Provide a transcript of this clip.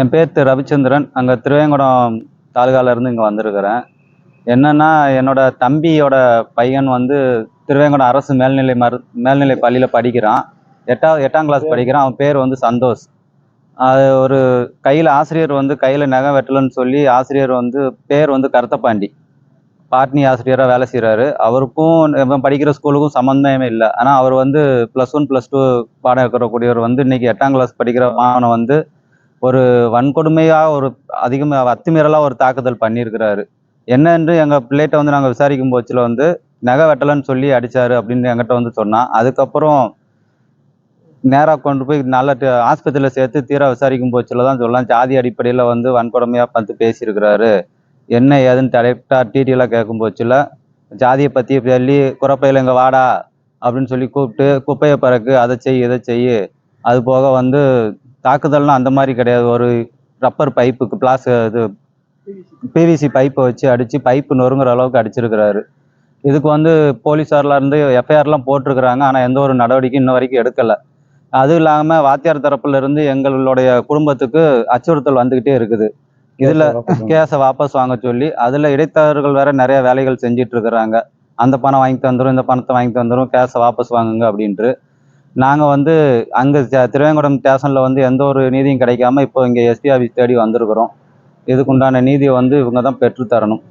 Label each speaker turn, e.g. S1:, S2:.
S1: என் பேர் திரு ரவிச்சந்திரன். அங்கே திருவேங்கடம் தாலுகாலேருந்து இங்கே வந்திருக்கிறேன். என்னென்னா என்னோட தம்பியோட பையன் வந்து திருவேங்கடம் அரசு மேல்நிலை மரு மேல்நிலை பள்ளியில் படிக்கிறான். எட்டாவது எட்டாம் கிளாஸ் படிக்கிறான். அவன் பேர் வந்து சந்தோஷ். அது ஒரு கையில் ஆசிரியர் வந்து கையில் நகை வெட்டலன்னு சொல்லி ஆசிரியர் வந்து பேர் வந்து கருத்தப்பாண்டி. பாட்னி ஆசிரியராக வேலை செய்கிறாரு அவருக்கும் இவன் படிக்கிற ஸ்கூலுக்கும் சம்மந்தமே இல்லை. ஆனால் அவர் வந்து ப்ளஸ் ஒன் ப்ளஸ் டூ பாடம் இருக்கக்கூடியவர் வந்து இன்னைக்கு எட்டாம் கிளாஸ் படிக்கிற மாணவனை வந்து ஒரு வன்கொடுமையாக ஒரு அதிகமாக அத்துமீறலாக ஒரு தாக்குதல் பண்ணியிருக்கிறாரு. என்னென்று எங்கள் பிள்ளைகிட்ட வந்து நாங்கள் விசாரிக்கும் போச்சில் வந்து நகை வெட்டலைன்னு சொல்லி அடித்தார் அப்படின்னு எங்கிட்ட வந்து சொன்னான் அதுக்கப்புறம் நேராக கொண்டு போய் நல்ல ஆஸ்பத்திரியில் சேர்த்து தீர விசாரிக்கும் போச்சில் தான் சொல்லலாம் ஜாதி அடிப்படையில் வந்து வன்கொடுமையாக பார்த்து பேசியிருக்கிறாரு. என்ன ஏதுன்னு டேரெக்டாக டீட்டெயிலாக கேட்கும் போச்சில் ஜாதியை பற்றி சொல்லி குறப்பையில் இங்கே வாடா அப்படின்னு சொல்லி கூப்பிட்டு குப்பையை பறக்கு அதை செய் இதை செய். அது போக வந்து தாக்குதல்னா அந்த மாதிரி கிடையாது. ஒரு ரப்பர் பைப்புக்கு பிளாஸ் இது பிவிசி பைப்பை வச்சு அடித்து பைப்பு நொறுங்குற அளவுக்கு அடிச்சிருக்கிறாரு. இதுக்கு வந்து போலீஸார்ல இருந்து எஃப்ஐஆர்லாம் போட்டிருக்கிறாங்க. ஆனால் எந்த ஒரு நடவடிக்கையும் இன்ன வரைக்கும் எடுக்கலை. அதுவும் இல்லாமல் வாத்தியார் தரப்புல இருந்து எங்களுடைய குடும்பத்துக்கு அச்சுறுத்தல் வந்துக்கிட்டே இருக்குது. இதில் கேஸை வாபஸ் வாங்க. சொல்லி அதில் இடைத்தரகர்கள் வேற நிறைய வேலைகள் செஞ்சிட்டு இருக்கிறாங்க. அந்த பணம் வாங்கி தந்துடும் இந்த பணத்தை வாங்கி தந்துடும் கேஸை வாபஸ் வாங்குங்க அப்படின்ட்டு. நாங்கள் வந்து அங்கே திருவேங்குடம் ஸ்டேஷனில் வந்து எந்த ஒரு நீதியும் கிடைக்காம இப்போ இங்கே எஸ்பி ஆஃபீஸ் தேடி வந்திருக்கிறோம். இதுக்குண்டான நீதியை வந்து இவங்க தான் பெற்றுத்தரணும்.